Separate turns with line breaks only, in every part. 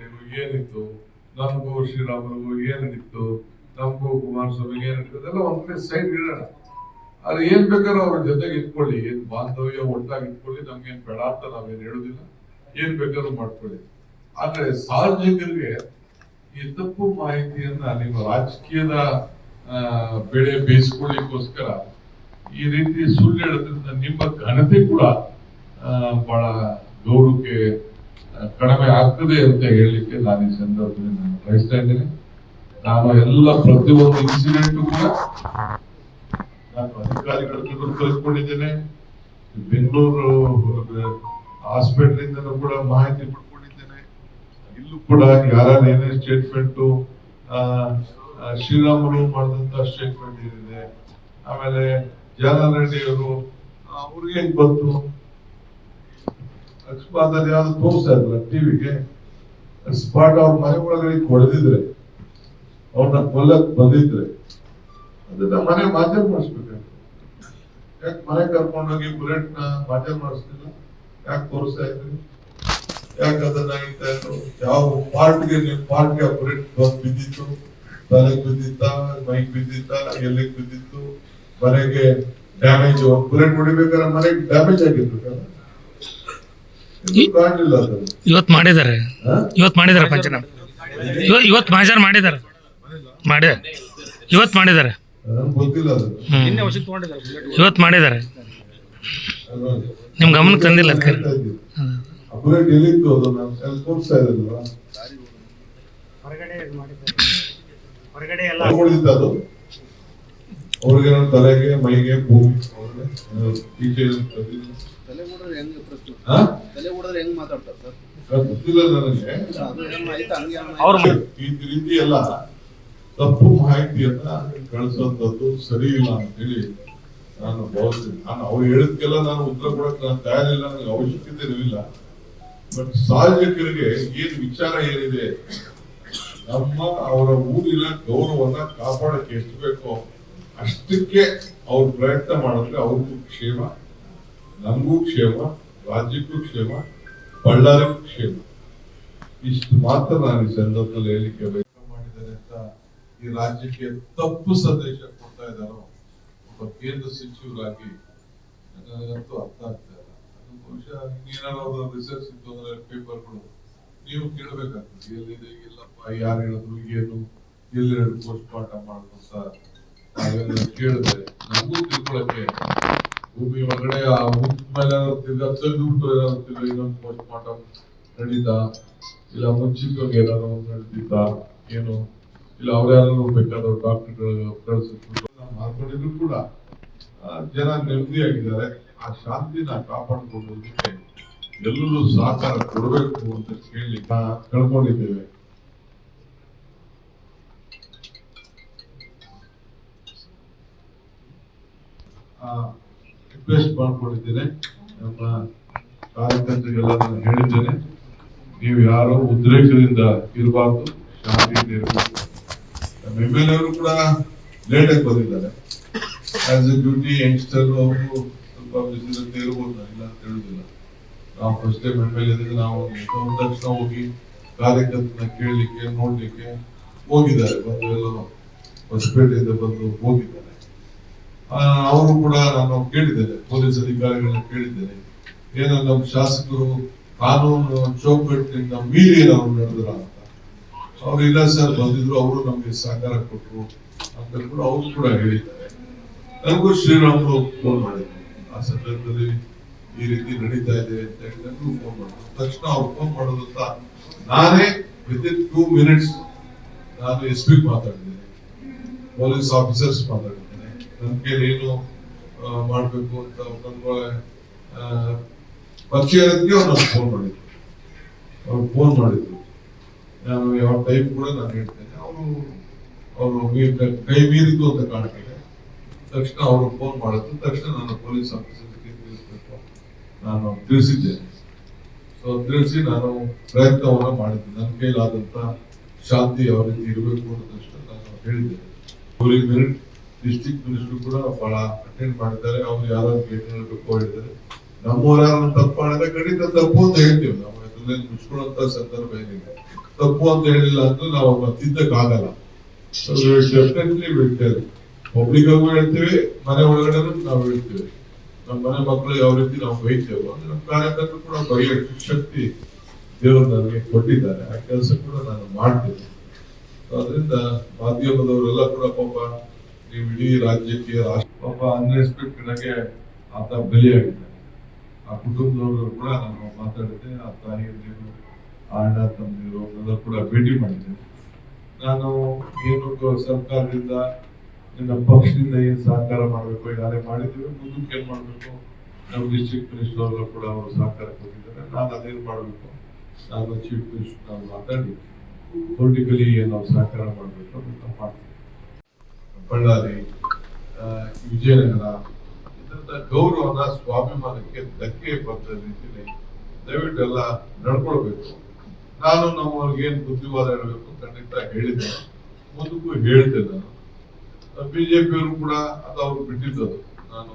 ಮುಖ್ಯಮಂತ್ರಿಗಳು ಏನಿತ್ತು? ನಮಗೂ ಶ್ರೀರಾಮನಿಗೂ ಏನಿತ್ತು? ನಮಗೂ ಕುಮಾರಸ್ವಾಮಿಗೆ ಏನಿತ್ತು? ಅದೆಲ್ಲ ಒಂದ್ ಕಡೆ ಸೈಡ್ ಇಡೋಣ ಆದ್ರೆ ಏನ್ ಬೇಕಾದ್ರೂ ಅವ್ರ ಜೊತೆಗೆ ಇಟ್ಕೊಳ್ಳಿ. ಏನ್ ಬಾಂಧವ್ಯ ಒಟ್ಟಾಗಿ ಇಟ್ಕೊಳ್ಳಿ. ನಮ್ಗೇನ್ ಬೇಡ ಅಂತ ನಾವೇನು ಹೇಳುದಿಲ್ಲ. ಏನ್ ಬೇಕಾದ್ರೂ ಮಾಡ್ಕೊಳ್ಳಿ. ಆದ್ರೆ ಸಾರ್ವಜನಿಕರಿಗೆ ಈ ತಪ್ಪು ಮಾಹಿತಿಯನ್ನ ನಿಮ್ಮ ರಾಜಕೀಯದ ಬೆಳೆ ಬೇಯಿಸ್ಕೊಳ್ಳಿಕ್ಕೋಸ್ಕರ ಈ ರೀತಿ ಸುಳ್ಳು ಹೇಳೋದ್ರಿಂದ ನಿಮ್ಮ ಘನತೆ ಕೂಡ ಬಹಳ ಗೌರವಕ್ಕೆ ಕಡಿಮೆ ಆಗ್ತದೆ ಅಂತ ಹೇಳಲಿಕ್ಕೆ ನಾನು ಈ ಸಂದರ್ಭದಲ್ಲಿ ನಾನು ಬಯಸ್ತಾ ಇದ್ದೇನೆ. ನಾನು ಎಲ್ಲ ಪ್ರತಿಯೊಂದು ಇನ್ಸಿಡೆಂಟ್ ಕೂಡ ನಾನು ಅಧಿಕಾರಿಗಳ ಜೊತೆ ಬೆಂಗಳೂರು ಹಾಸ್ಪಿಟಲ್ ಕೂಡ ಮಾಹಿತಿ ಪಡ್ಕೊಂಡಿದ್ದೇನೆ. ಇಲ್ಲೂ ಕೂಡ ಯಾರು ಏನೇ ಸ್ಟೇಟ್ಮೆಂಟ್ ಶ್ರೀರಾಮರು ಮಾಡಿದಂತ ಸ್ಟೇಟ್ಮೆಂಟ್ ಏನಿದೆ, ಆಮೇಲೆ ಜನಾರ್ದನ್ ರೆಡ್ಡಿ ಅವರು ಅವ್ರಿಗೆ ಬಂತು? ಅಕಸ್ಮಾತ್ ಯಾವ್ದು ತೋರಿಸ್ತಾ ಇದ್ರು ಟಿವಿಗೆ ಸ್ಪಾಟ್ ಅವ್ರ ಮನೆ ಒಳಗಡೆ ಹೊಡೆದಿದ್ರೆ ಅವ್ರನ್ನ ಕೊಲ್ಲಕ್ ಬಂದಿದ್ರೆ, ಅದನ್ನ ಮನೆ ಮಾಧ್ಯಮ ಮಾಡಿಸ್ಬೇಕಾಗ್ತದೆ ಯಾಕೆ ಮನೆ ಕರ್ಕೊಂಡೋಗಿ ಬುಲೆಟ್ನ ಮಾಧ್ಯಮ ಮಾಡಿಸ್ತಿಲ್ಲ? ಯಾಕೆ ತೋರಿಸ್ತಾ ಇದ್ರಿ? ಯಾಕೆ ಅದನ್ನ ಇಡ್ತಾ ಇದ್ರು? ಯಾವ ಪಾರ್ಟ್ಗೆ ನಿಮ್ ಪಾರ್ಟ್ಗೆ ಆ ಬುಲೆಟ್ ಬಂದ್ ಬಿದ್ದಿತ್ತು? ತಲೆಗೆ ಬಿದ್ದಿತ್ತ? ಮೈಕ್ ಬಿದ್ದಿತ್ತ? ಎಲ್ಲಿಗೆ ಬಿದ್ದಿತ್ತು? ಮನೆಗೆ ಡ್ಯಾಮೇಜ್ ಬುಲೆಟ್ ಹೊಡಿಬೇಕಾದ್ರೆ ಮನೆಗೆ ಡ್ಯಾಮೇಜ್ ಆಗಿರ್ಬೇಕಲ್ಲ?
ಇವತ್ತು ಮಾಡಿದ್ದಾರೆ
ಹಾ?
ಇವತ್ತು ಮಾಡಿದ್ದಾರೆ ಪಂಚನಾಮ ಇವ- ಇವತ್ತು ಮಾಜಾರ್ ಮಾಡಿದ್ದಾರೆ ಮಾಡಿ. ಇವತ್ತು ಮಾಡಿದ್ದಾರೆ ಹ್ಮ್. ಇವತ್ತು ಮಾಡಿದ್ದಾರೆ ನಿಮ್ ಗಮನಕ್ಕೆ ತಂದಿಲ್ಲ ಅದಕ್ಕೆ
ಹೊರಗಡೆ ಎಲ್ಲ
ಅದು? ಅವ್ರಿಗೆ ನನ್ನ ತಲೆಗೆ ಮೈಗೆ ಭೂಮಿ ಅವ್ರಿಗೆ ಏನಾದ್ರು ಈಚೆ
ತಲೆ ಹೊಡೆದ್ರೆ ಹೆಂಗ್ ಪ್ರಶ್ನೆ?
ಹಾ?
ತಲೆ ಹೊಡೆದ್ರೆ ಹೆಂಗ್ ಮಾತಾಡ್ತಾರೆ ಸರ್?
ಗೊತ್ತಿಲ್ಲ ನನಗೆ. ಈ ರೀತಿ ಎಲ್ಲ ತಪ್ಪು ಮಾಹಿತಿಯನ್ನ ಕಳಿಸುವಂತದ್ದು ಸರಿ ಇಲ್ಲ ಅಂತ ಹೇಳಿ ನಾನು ಭಾವಿಸ್ತೀನಿ. ನಾನು ಅವ್ರು ಹೇಳಿದ್ಕೆಲ್ಲ ನಾನು ಉತ್ತರ ಕೊಡಕ್ ನಾನು ತಯಾರಿಲ್ಲ ನನಗೆ ಅವಶ್ಯಕತೆ ಇರಲಿಲ್ಲ. ಬಟ್ ಸಾರ್ವಜನಿಕರಿಗೆ ಏನ್ ವಿಚಾರ ಏನಿದೆ? ನಮ್ಮ ಅವರ ಊರಿನ ಗೌರವನ್ನ ಕಾಪಾಡಕ್ಕೆ ಎಷ್ಟು ಬೇಕೋ ಅಷ್ಟಕ್ಕೆ ಅವ್ರು ಪ್ರಯತ್ನ ಮಾಡಿದ್ರೆ ಅವ್ರಿಗೂ ಕ್ಷೇಮ, ನಮಗೂ ಕ್ಷೇಮ, ರಾಜ್ಯಕ್ಕೂ ಕ್ಷೇಮ, ಬಳ್ಳಾರಿಗೂ ಕ್ಷೇಮ. ಇಷ್ಟು ಮಾತ್ರ ನಾನು ಈ ಸಂದರ್ಭದಲ್ಲಿ ಹೇಳಿಕೆ ವ್ಯಕ್ತ ಮಾಡಿದ್ದಾರೆ ಅಂತ ಈ ರಾಜ್ಯಕ್ಕೆ ತಪ್ಪು ಸಂದೇಶ ಕೊಡ್ತಾ ಇದ್ದಾರೋ ಒಬ್ಬ ಕೇಂದ್ರ ಸಚಿವರಾಗಿ, ನನಗಂತೂ ಅರ್ಥ ಆಗ್ತಾ ಇಲ್ಲ. ಅದು ಬಹುಶಃ ಏನಾದ್ರು ರಿಸರ್ಚ್ ಇತ್ತು ಅಂದ್ರೆ ಪೇಪರ್ಗಳು ನೀವು ಕೇಳಬೇಕಾಗ್ತದೆ, ಎಲ್ಲಿದೆ, ಎಲ್ಲಪ್ಪ, ಯಾರು ಹೇಳಿದ್ರು, ಏನು, ಎಲ್ಲಿ ಪೋಸ್ಟ್ ಮಾರ್ಟಮ್ ಮಾಡಿದ್ರು ಅಂತ. ನಾವೆಲ್ಲ ಕೇಳಿದ್ರೆ ನಮಗೂ ತಿಳ್ಕೊಳಕ್ಕೆ ಭೂಮಿ ಒಳಗಡೆ ಆ ಹುಟ್ಟ ಮೇಲೆ ತಿರ್ಗಾ ತೆಗೆದುಬಿಟ್ಟು ಏನಾದ್ರು ಇನ್ನೊಂದು ಪೋಸ್ಟ್ ಮಾರ್ಟಮ್ ನಡೀತ ಇಲ್ಲ ಮುಂಚಿತವಾಗಿ ಏನಾದ್ರು ನಡೆದಿದ್ದ ಏನು ಇಲ್ಲ ಅವ್ರ್ಯಾರು ಬೇಕಾದವ್ರು ಡಾಕ್ಟರ್ಗಳು ಕಳಿಸಿದ್ರು ಮಾಡ್ಕೊಂಡಿದ್ರು ಕೂಡ ಜನ ನೆಮ್ಮದಿಯಾಗಿದ್ದಾರೆ ಆ ಶಾಂತಿನ ಕಾಪಾಡಿಕೊಳ್ಳೋದಕ್ಕೆ ಎಲ್ಲರೂ ಸಹಕಾರ ಕೊಡಬೇಕು ಅಂತ ಕೇಳಿ ಕಳ್ಕೊಂಡಿದ್ದೇವೆ ರಿಕ್ವೆಸ್ಟ್ ಮಾಡ್ಕೊಂಡಿದ್ದೇನೆ ನಮ್ಮ ಕಾರ್ಯಕರ್ತರಿಗೆಲ್ಲ ನಾನು ಹೇಳಿದ್ದೇನೆ. ನೀವು ಯಾರು ಉದ್ರೇಕದಿಂದ ಇರಬಾರ್ದು. ಶಾಂತಿಯಿಂದ ಇರಬೇಕು. ನಮ್ಮ ಎಂ ಎಲ್ ಅವರು ಕೂಡ ಲೇಟ್ ಆಗಿ ಬಂದಿದ್ದಾರೆ. ಆಸ್ ಎ ಡ್ಯೂಟಿ ಯಂಗ್ಸ್ಟರ್ ಅವರು ಸ್ವಲ್ಪ ಬಿಸಿಲಂತೆ ಇರ್ಬೋದು, ಇಲ್ಲ ಅಂತ ಹೇಳುದಿಲ್ಲ. ನಾವು first time M L A ನಾವು ತಕ್ಷಣ ಹೋಗಿ ಕಾರ್ಯಕರ್ತನ ಕೇಳಲಿಕ್ಕೆ, ನೋಡ್ಲಿಕ್ಕೆ ಹೋಗಿದ್ದಾರೆ. ಬಂದು ಎಲ್ಲ ಹೊಸಪೇಟೆಯಿಂದ ಬಂದು ಹೋಗಿದ್ದಾರೆ. ಅವರು ಕೂಡ ನಾನು ಕೇಳಿದ್ದೇನೆ, ಪೊಲೀಸ್ ಅಧಿಕಾರಿಗಳನ್ನ ಕೇಳಿದ್ದೇನೆ. ಏನೋ ನಮ್ಮ ಶಾಸಕರು ಕಾನೂನು ಚೌಕಟ್ಟಿನಿಂದ ಮೀರಿ ನಾವು ನಡೆದ್ರ ಅಂತ. ಅವ್ರು ಇಲ್ಲ ಸರ್, ಬಂದಿದ್ರು, ಅವರು ನಮ್ಗೆ ಸಹಕಾರ ಕೊಟ್ಟರು ಅಂತ ಕೂಡ ಅವರು ಕೂಡ ಹೇಳಿದ್ದಾರೆ. ನನಗೂ ಶ್ರೀರಾಮುಲು ಫೋನ್ ಮಾಡಿದ್ರು. ಆ ಸಂದರ್ಭದಲ್ಲಿ ಈ ರೀತಿ ನಡೀತಾ ಇದೆ ಅಂತ ಹೇಳಿ ಫೋನ್ ಮಾಡಿದ್ರು. ತಕ್ಷಣ ಅವ್ರು ಫೋನ್ ಮಾಡೋದಂತ ನಾನೇ ವಿತ್ ಇನ್ ಟೂ ಮಿನಿಟ್ಸ್ ನಾನು ಎಸ್ ಪಿ ಮಾತಾಡಿದ್ದೇನೆ ಪೊಲೀಸ್ ಆಫೀಸರ್ಸ್ ಮಾತಾಡಿದ್ದೇನೆ ನನ್ನ ಕೈಲಿ ಏನು ಮಾಡಬೇಕು ಅಂತ ನನ್ಗೊಳ ಪರಿಚಯ ಇರೋದಕ್ಕೆ ಅವ್ರು ನನಗೆ ಫೋನ್ ಮಾಡಿದ್ರು. ಅವ್ರು ಫೋನ್ ಮಾಡಿದ್ರು. ನಾನು ಯಾವ ಟೈಪ್ ಕೂಡ ನಾನು ಹೇಳ್ತೇನೆ. ಅವರು ಅವರು ಕೈ ಮೀರಿದ್ದು ಅಂತ ಕಾಣ್ತೇನೆ ತಕ್ಷಣ ಅವರು ಫೋನ್ ಮಾಡಿದ್ರು. ತಕ್ಷಣ ನಾನು ಪೊಲೀಸ್ ಆಫೀಸರ್ಗೆ ತಿಳಿಸ್ಬೇಕು. ನಾನು ತಿಳಿಸಿದ್ದೇನೆ. ಸೊ ತಿಳಿಸಿ ನಾನು ಪ್ರಯತ್ನವನ್ನ ಮಾಡಿದ್ದೆ. ನನ್ನ ಕೈಲಾದಂತ ಶಾಂತಿ ಯಾವ ಇರಬೇಕು ಅಂತ ತಕ್ಷಣ ನಾನು ಹೇಳಿದ್ದೇನೆ. ಡಿಸ್ಟ್ರಿಕ್ಟ್ ಮಿನಿಸ್ಟರ್ ಕೂಡ ಬಹಳ ಅಟೆಂಡ್ ಮಾಡಿದ್ದಾರೆ. ಅವ್ರು ಯಾರು ಭೇಟಿ ಹೇಳಿದ್ದಾರೆ. ನಮ್ಮವ್ರು ತಪ್ಪು ಮಾಡಿದ್ರೆ ಖಂಡಿತ ತಪ್ಪು ಅಂತ ಹೇಳ್ತೀವಿ. ನಾವು ಅದನ್ನೇನು ಮುಚ್ಕೊಳ್ಳುವಂತ ಸಂದರ್ಭ ಏನಿಲ್ಲ. ತಪ್ಪು ಅಂತ ಹೇಳಿಲ್ಲ ಅಂದ್ರೆ ನಾವು ಅದನ್ನ ತಿದ್ದಕ್ಕಾಗಲ್ಲ. ಡೆಫಿನೆಟ್ಲಿ ಆಗೂ ಹೇಳ್ತೀವಿ, ಮನೆ ಒಳಗಡೆ ನಾವು ಹೇಳ್ತೀವಿ. ನಮ್ಮ ಮನೆ ಮಕ್ಕಳು ಯಾವ ರೀತಿ ನಾವು ಬೈತೇವೋ, ಅಂದ್ರೆ ನಮ್ಮ ಕಾರ್ಯಕರ್ತರು ಕೂಡ ಬೈಯೋ ಶಕ್ತಿ ದೇವರು ನನಗೆ ಕೊಟ್ಟಿದ್ದಾರೆ. ಆ ಕೆಲಸ ಕೂಡ ನಾನು ಮಾಡ್ತೀನಿ. ಅದರಿಂದ ಮಾಧ್ಯಮದವರೆಲ್ಲ ಕೂಡ ಪಾಪ ಇಡೀ ರಾಜ್ಯಕ್ಕೆ ರಾಷ್ಟ್ರ ಪಾಪ ಅನ್ಎಕ್ಸ್ಪೆಕ್ಟೆಡ್ ಆತ ಬಲಿಯಾಗಿದ್ದಾನೆ. ಆ ಕುಟುಂಬದವರು ಕೂಡ ನಾನು ಮಾತಾಡಿದ್ದೆ, ಆ ತಾಯಿಯಂದಿರು ಆ ಅಣ್ಣ ತಮ್ಮದಿರು ಅವರೆಲ್ಲ ಕೂಡ ಭೇಟಿ ಮಾಡಿದ್ದೆ. ನಾನು ಏನು ಸರ್ಕಾರದಿಂದ, ನಿನ್ನ ಪಕ್ಷದಿಂದ ಏನ್ ಸಹಕಾರ ಮಾಡಬೇಕು ಯಾರೇ ಮಾಡಿದ್ದೀವಿ, ಮುಂದಕ್ಕೆ ಏನ್ ಮಾಡಬೇಕು? ನಮ್ಮ ಡಿಸ್ಟ್ರಿಕ್ಟ್ ಮಿನಿಸ್ಟರ್ ಕೂಡ ಅವರು ಸಹಕಾರ ಕೊಟ್ಟಿದ್ದಾರೆ, ನಾನು ಅದೇನ್ ಮಾಡಬೇಕು? ನಾನು ಚೀಫ್ ಮಿನಿಸ್ಟರ್ ನಾನು ಮಾತಾಡಿ ಪೊಲಿಟಿಕಲಿ ನಾವು ಸಹಕಾರ ಮಾಡಬೇಕು ಅಂತ ಮಾಡ್ತೀನಿ. ಬಳ್ಳಾರಿ ವಿಜಯನಗರ ಇದರಿಂದ ಗೌರವನ ಸ್ವಾಭಿಮಾನಕ್ಕೆ ಧಕ್ಕೆ ಬದ್ದ ರೀತಿಯಲ್ಲಿ ದಯವಿಟ್ಟು ಎಲ್ಲ ನಡ್ಕೊಳ್ಬೇಕು. ನಾನು ನಮ್ಮವ್ರಿಗೆ ಏನ್ ಬುದ್ಧಿವಾದ ಹೇಳಬೇಕು ಖಂಡಿತ ಹೇಳಿದ್ದೆ. ಮುಂದಕ್ಕೂ ಹೇಳಿದ್ದೆ ನಾನು. ಬಿಜೆಪಿ ಅವರು ಕೂಡ ಅದು ಅವ್ರು ಬಿಟ್ಟಿದ್ದು ನಾನು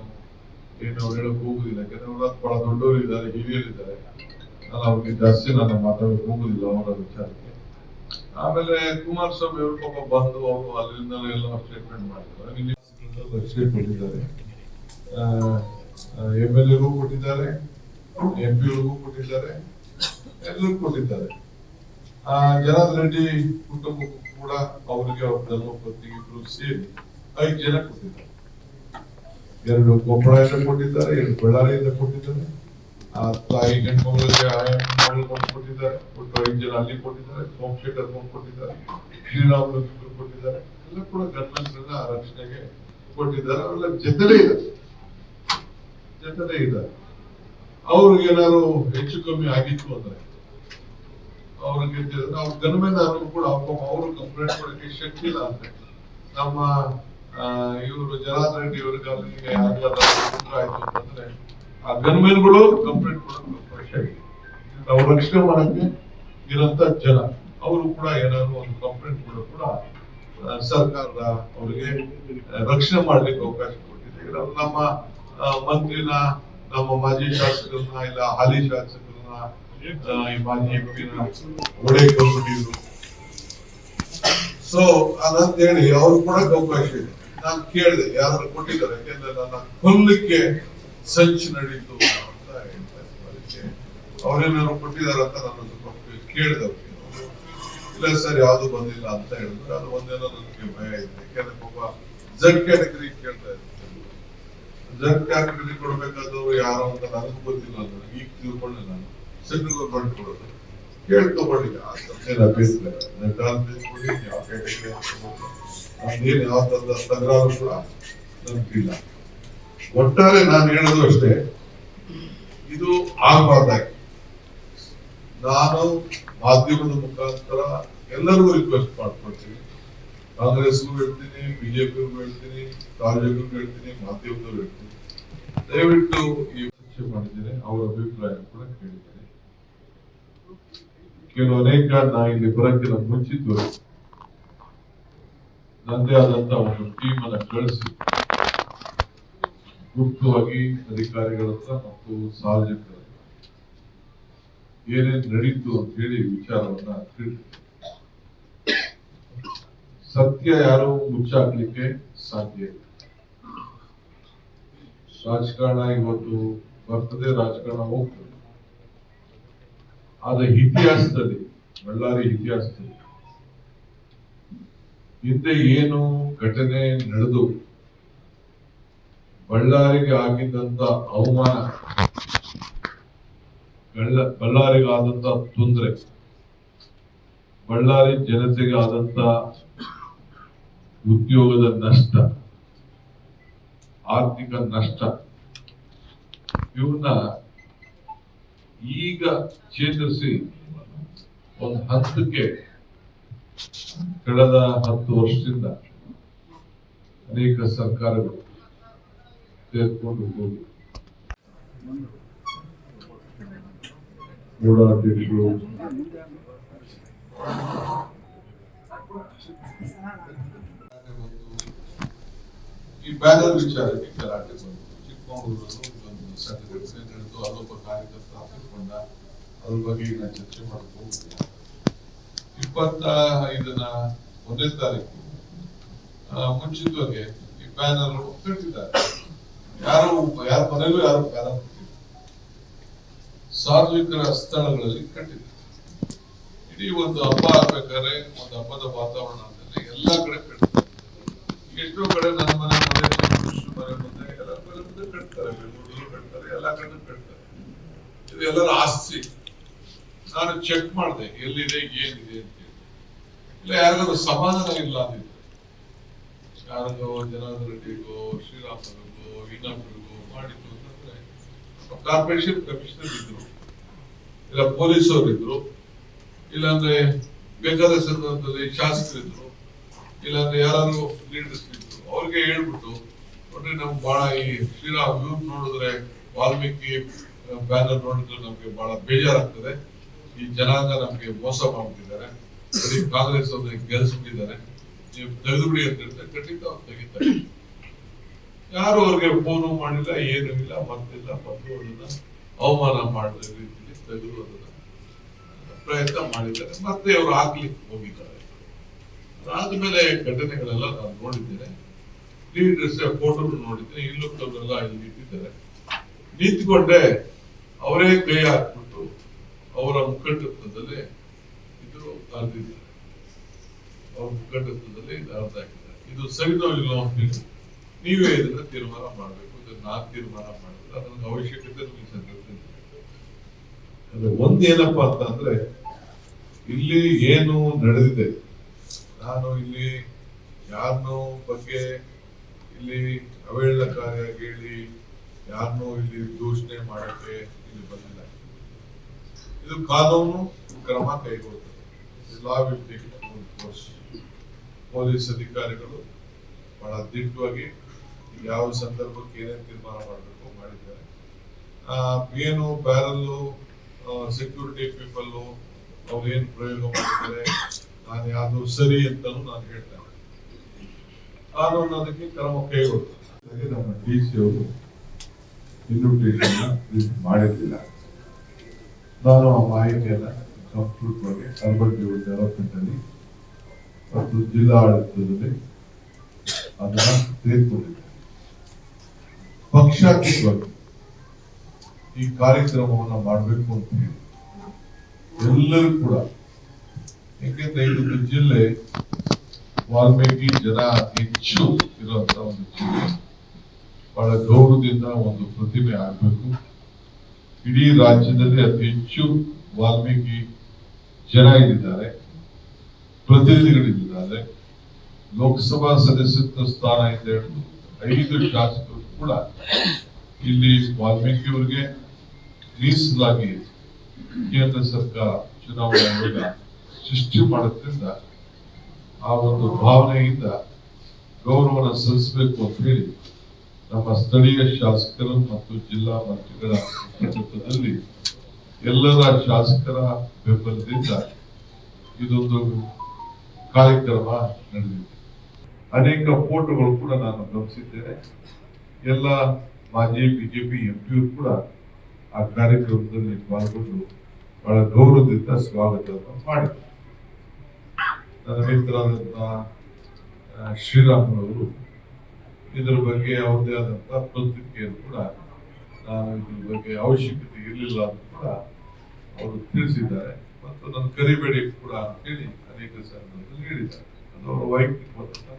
ಏನು ಹೇಳಕ್ ಹೋಗುದಿಲ್ಲ. ಯಾಕಂದ್ರೆ ಅವ್ರ ಬಹಳ ದೊಡ್ಡವರು ಇದ್ದಾರೆ ಹಿರಿಯರಿದ್ದಾರೆ. ನಾನು ಅವ್ರಿಗೆ ಜಾಸ್ತಿ ನಾನು ಮಾತಾಡಕ್ ಹೋಗುದಿಲ್ಲ ಅವರ ವಿಚಾರಕ್ಕೆ. ಆಮೇಲೆ ಕುಮಾರಸ್ವಾಮಿ ಅವರು ಪಾಪ ಬಂದು ಅವರು ಅಲ್ಲಿಂದ ಎಲ್ಲ ಸ್ಟೇಟ್ಮೆಂಟ್ ಮಾಡಿದ್ದಾರೆ. ಇಲ್ಲಿ ಲಕ್ಷ ಕೊಟ್ಟಿದ್ದಾರೆ. ಎಂ ಎಲ್ ಎಗೂ ಕೊಟ್ಟಿದ್ದಾರೆ ಎಂ ಪಿ ಅವ್ರಿಗೂ ಕೊಟ್ಟಿದ್ದಾರೆ ಎಲ್ಲರೂ ಕೊಟ್ಟಿದ್ದಾರೆ. ಆ ಜನಾರ್ದ ರೆಡ್ಡಿ ಕುಟುಂಬಕ್ಕೂ ಕೂಡ ಅವರಿಗೆ ಅವ್ರ ಧರ್ಮಪತ್ನಿಗೆ ಇಬ್ರು ಸೇರಿ ಐದು ಜನ ಕೊಟ್ಟಿದ್ದಾರೆ. ಎರಡು ಕೊಪ್ಪಳದಿಂದ ಕೊಟ್ಟಿದ್ದಾರೆ, ಎರಡು ಬಳ್ಳಾರಿಯಿಂದ ಕೊಟ್ಟಿದ್ದಾರೆ. ತಾಯಿ ಗಂಡ್ಮಗಳಿಗೆ ಆಯಾ ಮಗಳು ಕೊಟ್ಟಿದ್ದಾರೆ ಒಟ್ಟು ಐದು ಜನ ಅಲ್ಲಿ ಕೊಟ್ಟಿದ್ದಾರೆ, ಸೋಮಶೇಖರ್ ಬಂದು ಕೊಟ್ಟಿದ್ದಾರೆ ಶ್ರೀರಾಮುಲು ಇಬ್ರು ಕೊಟ್ಟಿದ್ದಾರೆ, ಎಲ್ಲ ಕೂಡ ಗಂಡಸರನ್ನ ರಕ್ಷಣೆಗೆ ಕೊಟ್ಟಿದ್ದಾರೆ. ಅವೆಲ್ಲ ಜೊತೆಲೇ ಇದೆ ಜೊತೆಲೇ ಇದ್ದಾರೆ. ಅವ್ರಿಗೆ ಏನಾದ್ರು ಹೆಚ್ಚು ಕಮ್ಮಿ ಆಗಿತ್ತು ಅಂದ್ರೆ ಅವ್ರಿಗೆ ಅವ್ರ ಗನ್ಮೆನ್ ಕೂಡ ಅಪ್ಪ ಅವರು ಕಂಪ್ಲೇಂಟ್ ಕೊಡಕ್ಕೆ ಶಕ್ತಿ ಇಲ್ಲ ಅಂತ ನಮ್ಮ ಇವರು ಜನಾರ್ದನ್ ರೆಡ್ಡಿ ಅವ್ರಿಗೆ ಅಲ್ಲಿಗೆ ಯಾರಿಗಾರ ಆಯ್ತು ಅಂತಂದ್ರೆ ಆ ಗನ್ಮೆನ್ಗಳು ಕಂಪ್ಲೇಂಟ್ ಅವಕಾಶ ಇದೆ ಅವ್ರ ರಕ್ಷಣೆ ಮಾಡಕ್ಕೆ ಇರೋಂತ ಜನ, ಅವರು ಕೂಡ ಏನಾದ್ರು ಒಂದು ಕಂಪ್ಲೇಂಟ್ ಕೂಡ ಕೂಡ ಸರ್ಕಾರ ಅವರಿಗೆ ರಕ್ಷಣೆ ಮಾಡ್ಲಿಕ್ಕೆ ಅವಕಾಶ ಕೊಟ್ಟಿದೆ ನಮ್ಮ ಮಂತ್ರಿನ, ನಮ್ಮ ಮಾಜಿ ಶಾಸಕರನ್ನ ಇಲ್ಲ, ಹಾಲಿ ಶಾಸಕರನ್ನ ಈ ಮಾಜಿ ಎಂ ಪಿನ ಒಡೆ ಕಂಪನಿಯವರು ಸೊ ಅದಂತ ಹೇಳಿ, ಅವ್ರು ಕೂಡ ಅವಕಾಶ ಇದೆ ನಾನು ಕೇಳಿದೆ ಯಾರು ಕೊಟ್ಟಿದ್ದಾರೆ, ಯಾಕೆಂದ್ರೆ ನನ್ನ ಕೊಲ್ಲಿಕ್ಕೆ ಸಂಚು ನಡೀತು ಅಂತ ಹೇಳ್ತಾ ಅದಕ್ಕೆ ಅವ್ರೇನಾದ್ರು ಕೊಟ್ಟಿದ್ದಾರೆ ಅಂತ ನಾನು ಸ್ವಲ್ಪ ಕೇಳಿದವ್ರು. ಇಲ್ಲ ಸರ್, ಯಾವುದು ಬಂದಿಲ್ಲ ಅಂತ ಹೇಳಿದ್ರೆ. ಅದು ಒಂದೇನೋ ನನಗೆ ಭಯ ಇದೆ. ಯಾಕೆಂದ್ರೆ ಒಬ್ಬ ಜಡ್ ಕ್ಯಾಟಗರಿ ಕೇಳ್ತಾ ಇದ್ದಾರೆ ಜಡ್ ಕ್ಯಾಟಗರಿ ಕೊಡ್ಬೇಕಾದವ್ರು ಯಾರು ಅಂತ ನನಗೂ ಗೊತ್ತಿಲ್ಲ ನನಗೆ ಈಗ ತಿಳ್ಕೊಂಡೆ ನಾನು. ಸೆಂಟ್ರಲ್ ಗೌರ್ಮೆಂಟ್ ಕೊಡೋದು. ಕೇಳ್ಕೊಬಡಿ ಅದೇನು ಅಭ್ಯರ್ಥಿ ನಿರ್ಧಾರ ಕೊಡಿ, ಯಾವ ಕ್ಯಾಟಗರಿ ಏನು ಯಾವ ತರದ ತಕರಾರು ಕೂಡ ನಮ್ಗಿಲ್ಲ ಒಟ್ಟಾರೆ ನಾನು ಹೇಳೋದು ಅಷ್ಟೇ, ಇದು ಆಗ್ಬಾರ್ದಾಗಿ. ನಾನು ಮಾಧ್ಯಮದ ಮುಖಾಂತರ ಎಲ್ಲರಿಗೂ ರಿಕ್ವೆಸ್ಟ್ ಮಾಡ್ಕೊಳ್ತೀನಿ. ಕಾಂಗ್ರೆಸ್ಗೂ ಹೇಳ್ತೀನಿ, ಬಿಜೆಪಿಗೂ ಹೇಳ್ತೀನಿ ಕಾರ್ಯಕ್ರಮ ಹೇಳ್ತೀನಿ ಮಾಧ್ಯಮದವ್ರು ಹೇಳ್ತೀನಿ. ದಯವಿಟ್ಟು ಈ ಚರ್ಚೆ ಮಾಡಿದ್ದೇನೆ ಅವರ ಅಭಿಪ್ರಾಯ ಕೂಡ ಕೇಳಿದ್ದೇನೆ ಕೆಲವು ಅನೇಕ ನಾ ಇಲ್ಲಿ ಬರಕ್ಕಿಂತ ಮುಂಚಿದ್ದು, ನಂದೇ ಆದಂತ ಒಂದು ಟೀಮ್ ಅನ್ನ ಕಳಿಸಿ. ಗುಪ್ತವಾಗಿ ಅಧಿಕಾರಿಗಳ ಹತ್ರ ಮತ್ತು ಸಾರ್ವಜನಿಕರ ಏನೇನ್ ನಡೀತು ಅಂತ ಹೇಳಿ ವಿಚಾರವನ್ನ ತಿಳಿ ಸತ್ಯ ಯಾರು ಮುಚ್ಚಾಕ್ಲಿಕ್ಕೆ ಸಾಧ್ಯ ಇಲ್ಲ ರಾಜಕಾರಣ ಇವತ್ತು ಬರ್ತದೆ ರಾಜಕಾರಣ ಹೋಗ್ತದೆ ಆದ್ರೆ ಇತಿಹಾಸದಲ್ಲಿ ಬಳ್ಳಾರಿ ಇತಿಹಾಸದಲ್ಲಿ ಹಿಂದೆ ಏನು ಘಟನೆ ನಡೆದು ಬಳ್ಳಾರಿಗೆ ಆಗಿದ್ದಂತ ಅವಮಾನ. ಬಳ್ಳ ಬಳ್ಳಾರಿಗೆ ಆದಂತ ತೊಂದರೆ. ಬಳ್ಳಾರಿ ಜನತೆಗೆ ಆದಂತ ಉದ್ಯೋಗದ ನಷ್ಟ, ಆರ್ಥಿಕ ನಷ್ಟ. ಇವನ್ನ ಈಗ ಚೇತರಿಸಿ ಒಂದು ಹಂತಕ್ಕೆ ಕಳೆದ ಹತ್ತು ವರ್ಷದಿಂದ ಅನೇಕ ಸರ್ಕಾರಗಳು ಈ ಬ್ಯಾನರ್ ವಿಚಾರಕ್ಕೆ ಗಲಾಟೆ ಬಂತು. ಚಿಕ್ಕಮಗಳೂರಲ್ಲೂ ಒಂದು ಸಣ್ಣ ಘಟನೆ ನಡೆದು ಅಲ್ಲೊಬ್ಬ ಕಾರ್ಯಕರ್ತ ಅದ್ರ ಬಗ್ಗೆ ನಾನು ಚರ್ಚೆ ಮಾಡಬಹುದು ಇಪ್ಪತ್ತ ಐದನ ಒಂದನೇ ತಾರೀಕು ಮುಂಚಿತವಾಗಿ ಈ ಬ್ಯಾನರ್ ಕಟ್ಟಿದ್ದಾರೆ ಯಾರು ಯಾರ ಮನೆಯಲ್ಲೂ ಯಾರು ಸಾರ್ವಜನಿಕ ಸಾರ್ವಜನಿಕರ ಸ್ಥಳಗಳಲ್ಲಿ ಕಟ್ಟಿದೆ. ಇಡೀ ಒಂದು ಹಬ್ಬ ಆಗ್ಬೇಕಾದ್ರೆ ಒಂದು ಹಬ್ಬದ ವಾತಾವರಣದಲ್ಲಿ ಎಲ್ಲಾ ಕಡೆ ಕಟ್ತಾರೆ. ಎಷ್ಟೋ ಕಡೆ ನನ್ನ ಮನೆ ಕೃಷ್ಣ ಮನೆ ಮುಂದೆ ಎಲ್ಲ ಮನೆ ಮುಂದೆ ಕಟ್ತಾರೆ. ಬೆಂಗಳೂರು ಕಟ್ತಾರೆ, ಎಲ್ಲಾ ಕಡೆ ಕಟ್ತಾರೆ. ಇದು ಆಸ್ತಿ. ನಾನು ಚೆಕ್ ಮಾಡಿದೆ, ಎಲ್ಲಿದೆ, ಏನಿದೆ ಅಂತ ಇಲ್ಲ, ಯಾರಿಗಾದ್ರು ಸಮಾಧಾನ ಇಲ್ಲ ಅಂದಿದ್ರೆ. ಯಾರದೋ ಜನಾರ್ದನ್ ರೆಡ್ಡಿಗೋ ಇನ್ನೊಬ್ಬರಿಗೋ ಮಾಡಿದ್ದು ಅಂತಂದ್ರೆ ಕಾರ್ಪೊರೇಷನ್ ಕಮಿಷನರ್ ಇದ್ರು. ಇಲ್ಲ ಪೊಲೀಸರು ಇದ್ರು. ಇಲ್ಲಾಂದ್ರೆ ಬೇಕಾದ ಸಂದರ್ಭದಲ್ಲಿ ಶಾಸಕರಿದ್ರು ಇಲ್ಲಾಂದ್ರೆ ಯಾರಾದ್ರೂ ಲೀಡರ್ಸ್ ಅವ್ರಿಗೆ ಹೇಳ್ಬಿಟ್ಟು, ನೋಡ್ರಿ ನಮ್ಗೆ ಬಹಳ ಈ ಶ್ರೀರಾಮ್ ಇವ್ರು ನೋಡಿದ್ರೆ ವಾಲ್ಮೀಕಿ ಬ್ಯಾನರ್ ನೋಡಿದ್ರೆ ನಮ್ಗೆ ಬಹಳ ಬೇಜಾರಾಗ್ತದೆ. ಈ ಜನಾಂಗ ನಮ್ಗೆ ಮೋಸ ಮಾಡ್ತಿದ್ದಾರೆ. ಬರೀ ಕಾಂಗ್ರೆಸ್ ಅವ್ರಿಗೆ ಗೆಲ್ಸ್ಬಿಟ್ಟಿದ್ದಾರೆ. ನೀವು ತೆಗೆದುಬಿಡಿ ಅಂತ ಹೇಳ್ತಾರೆ. ಖಂಡಿತ ಅವ್ರು ತೆಗಿತಾರೆ. ಯಾರು ಅವ್ರಿಗೆ ಫೋನು ಮಾಡಿಲ್ಲ, ಏನೂ ಇಲ್ಲ ಮತ್ತಿಲ್ಲ ಬಂದು ಅದನ್ನ ಅವಮಾನ ಮಾಡಿದ ರೀತಿಯಲ್ಲಿ ತೆಗೆದು ಅದನ್ನ ಪ್ರಯತ್ನ ಮಾಡಿದ್ದಾರೆ. ಮತ್ತೆ ಅವರು ಹಾಕ್ಲಿಕ್ಕೆ ಹೋಗಿದ್ದಾರೆ. ಅದಾದ್ಮೇಲೆ ಘಟನೆಗಳೆಲ್ಲ ನಾನು ನೋಡಿದ್ದೇನೆ. ಲೀಡರ್ಸ್ ಫೋಟೋ ನೋಡಿದ್ದೇನೆ. ಇಲ್ಲೂ ಕೆಲವೆಲ್ಲ ಇಲ್ಲಿ ಇಟ್ಟಿದ್ದಾರೆ. ನಿಂತ್ಕೊಂಡೆ ಅವರೇ ಕೈ ಹಾಕ್ಬಿಟ್ಟು ಅವರ ಮುಖಂಡತ್ವದಲ್ಲಿ ಇದು ಅರ್ದಿದ್ದಾರೆ. ಅವ್ರ ಮುಖಂಡತ್ವದಲ್ಲಿ ಇದು ಅರ್ಧ ಹಾಕಿದ್ದಾರೆ ಇದು ಸರಿದೋ ಇಲ್ಲೋ ಅಂತ ನೀವೇ ಇದನ್ನ ತೀರ್ಮಾನ ಮಾಡಬೇಕು ಅದನ್ನ ನಾನು ತೀರ್ಮಾನ ಮಾಡಿದ್ರೆ ಅದನ್ನ ಅವಶ್ಯಕತೆ ಈ ಸಂದರ್ಭದಲ್ಲಿ ಅಂದ್ರೆ ಒಂದೇನಪ್ಪ ಅಂತ ಅಂದ್ರೆ, ಇಲ್ಲಿ ಏನು ನಡೆದಿದೆ, ನಾನು ಇಲ್ಲಿ ಯಾರನ್ನೂ ಬಗ್ಗೆ ಇಲ್ಲಿ ಅವೇಳನಕಾರಿಯಾಗಿ ಹೇಳಿ ಯಾರನ್ನೂ ಇಲ್ಲಿ ದೂಷಣೆ ಮಾಡಕ್ಕೆ ಇಲ್ಲಿ ಬಂದಿಲ್ಲ. ಇದು ಕಾನೂನು ಕ್ರಮ ಕೈಗೊಳ್ಳುತ್ತದೆ. ಪೊಲೀಸ್ ಅಧಿಕಾರಿಗಳು ಬಹಳ ದಿಟ್ಟವಾಗಿ ಯಾವ ಸಂದರ್ಭಕ್ಕೆ ಏನೇನು ತೀರ್ಮಾನ ಮಾಡಬೇಕು ಮಾಡಿದ್ದಾರೆ. ಏನು ಬ್ಯಾರಲ್ಲು ಸೆಕ್ಯೂರಿಟಿ ಪೀಪಲ್ಲು ಅವ್ರು ಏನು ಪ್ರಯೋಗ ಮಾಡಿದ್ದಾರೆ, ನಾನು ಯಾವುದು ಸರಿ ಅಂತಲೂ ನಾನು ಹೇಳ್ತೇನೆ ಕಾನೂನು ಅದಕ್ಕೆ ಕ್ರಮ ಕೈಗೊಳ್ತೇನೆ ನಮ್ಮ ಡಿ ಸಿ ಅವರು ಇನ್ವಿಟೇಷನ್ ಮಾಡಿರಲಿಲ್ಲ. ನಾನು ಆ ಮಾಹಿತಿಯನ್ನ ಸಂಪೂರ್ಣವಾಗಿ ಅರ್ಬನ್ ಡೆವಲಪ್ಮೆಂಟ್ ಅಲ್ಲಿ ಮತ್ತು ಜಿಲ್ಲಾ ಆಡಳಿತದಲ್ಲಿ ಅದನ್ನ ತೆಗೆದುಕೊಂಡಿದ್ದೆ. ಪಕ್ಷಾತೀತವಾಗಿ ಈ ಕಾರ್ಯಕ್ರಮವನ್ನ ಮಾಡಬೇಕು ಅಂತ ಹೇಳಿ. ಎಲ್ಲರೂ ಕೂಡ ಯಾಕೆಂದ್ರೆ ಇದೊಂದು ಜಿಲ್ಲೆ, ವಾಲ್ಮೀಕಿ ಜನ ಹೆಚ್ಚು ಇರುವಂತ ಒಂದು ಜಿಲ್ಲೆ. ಬಹಳ ಗೌರವದಿಂದ ಒಂದು ಪ್ರತಿಮೆ ಆಗಬೇಕು. ಇಡೀ ರಾಜ್ಯದಲ್ಲಿ ಅತಿ ಹೆಚ್ಚು ವಾಲ್ಮೀಕಿ ಜನ ಇದ್ದಾರೆ ಪ್ರತಿನಿಧಿಗಳಿದ್ದಾರೆ. ಲೋಕಸಭಾ ಸದಸ್ಯತ್ವ ಸ್ಥಾನ ಇದೆ. ಹಿಡಿದು ಐದು ಶಾಸಕರು ಕೂಡ ಇಲ್ಲಿ ವಾಲ್ಮೀಕಿ ಅವರಿಗೆ ಮೀಸಲಾಗಿ ಕೇಂದ್ರ ಸರ್ಕಾರ ಚುನಾವಣೆ ಸೃಷ್ಟಿ ಮಾಡೋದ್ರಿಂದ ಆ ಒಂದು ಭಾವನೆಯಿಂದ ಗೌರವನ ಸಲ್ಲಿಸಬೇಕು ಅಂತ ಹೇಳಿ ನಮ್ಮ ಸ್ಥಳೀಯ ಶಾಸಕರು ಮತ್ತು ಜಿಲ್ಲಾ ಮಂತ್ರಿಗಳ ನೇತೃತ್ವದಲ್ಲಿ ಎಲ್ಲರ ಶಾಸಕರ ಬೆಂಬಲದಿಂದ ಇದೊಂದು ಕಾರ್ಯಕ್ರಮ ನಡೆದಿದೆ. ಅನೇಕ ಫೋಟೋಗಳು ಕೂಡ ನಾನು ಗಮನಿಸಿದ್ದೇನೆ. ಎಲ್ಲ ಮಾಜಿ ಬಿಜೆಪಿ ಎಂಪಿಯವರು ಕೂಡ ಆ ಕಾರ್ಯಕ್ರಮದಲ್ಲಿ ಪಾಲ್ಗೊಂಡು ಬಹಳ ಗೌರವದಿಂದ ಸ್ವಾಗತವನ್ನು ಮಾಡಿದರು. ನನ್ನ ಮಿತ್ರರಾದಂತಹ ಶ್ರೀರಾಮನವರು ಇದರ ಬಗ್ಗೆ ಯಾವುದೇ ಆದಂತಹ ಪ್ರತಿಕ್ರಿಯೆಯನ್ನು ಕೂಡ ನಾನು ಇದ್ರ ಬಗ್ಗೆ ಅವಶ್ಯಕತೆ ಇರಲಿಲ್ಲ ಅಂತ ಕೂಡ ಅವರು ತಿಳಿಸಿದ್ದಾರೆ. ಮತ್ತು ನನ್ನ ಕರಿಬೇಡಿ ಕೂಡ ಅಂತೇಳಿ ಅನೇಕ ಸಂದರ್ಭದಲ್ಲಿ ಹೇಳಿದ್ದಾರೆ. ಅದು ಅವರ ವೈಯಕ್ತಿಕವಾದಂತಹ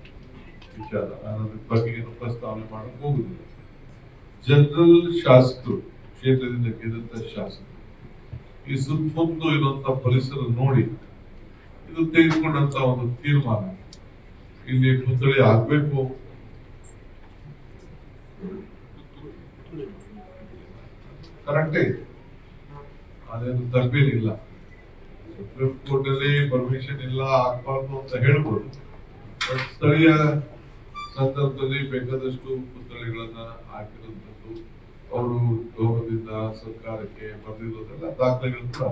ವಿಚಾರ ನಾನು ಅದ್ರ ಬಗ್ಗೆ ಪ್ರಸ್ತಾವನೆ ಮಾಡಕ್ ಹೋಗುದಿಲ್ಲ ಜನರಲ್ ಶಾಸಕರು, ಕ್ಷೇತ್ರದಿಂದ ಗೆದ್ದಂತ ಶಾಸಕರು, ಈ ಸುತ್ತಮುತ್ತಲು ಇರುವಂತ ಪರಿಸರ ನೋಡಿ, ಇದು ತೆಗೆದುಕೊಂಡಂತ ಒಂದು ತೀರ್ಮಾನ. ಇಲ್ಲಿ ಪುತ್ಥಳಿ ಆಗ್ಬೇಕು. ಕರೆಕ್ಟೇ? ಅದೇನು ತಪ್ಪೇನಿಲ್ಲ ಸುಪ್ರೀಂ ಕೋರ್ಟ್ ಅಲ್ಲಿ ಪರ್ಮಿಷನ್ ಇಲ್ಲ ಆಗ್ಬಾರ್ದು ಅಂತ ಹೇಳ್ಬೋದು. ಬಟ್ ಸ್ಥಳೀಯ ಸಂದರ್ಭದಲ್ಲಿ ಬೇಕಾದಷ್ಟು ಪುತ್ಥಳಿಗಳನ್ನ ಹಾಕಿರುವಂತದ್ದು ಅವರು ಗೌರವದಿಂದ ಸರ್ಕಾರಕ್ಕೆ ಬರೆದಿರೋದೆಲ್ಲ ದಾಖಲೆಗಳು ಕೂಡ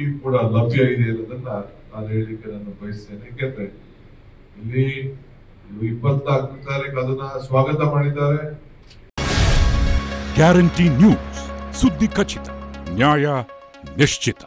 ಈಗ ಕೂಡ ಲಭ್ಯ ಇದೆ ಅನ್ನೋದನ್ನ ನಾನು ಹೇಳಲಿಕ್ಕೆ ನಾನು ಬಯಸ್ತೇನೆ. ಯಾಕೆಂದ್ರೆ ಇಲ್ಲಿ ಇಪ್ಪತ್ನಾಲ್ಕನೇ ತಾರೀಕು ಅದನ್ನ ಸ್ವಾಗತ ಮಾಡಿದ್ದಾರೆ.
ಗ್ಯಾರಂಟಿ ನ್ಯೂಸ್, ಸುದ್ದಿ ಖಚಿತ, ನ್ಯಾಯ ನಿಶ್ಚಿತ.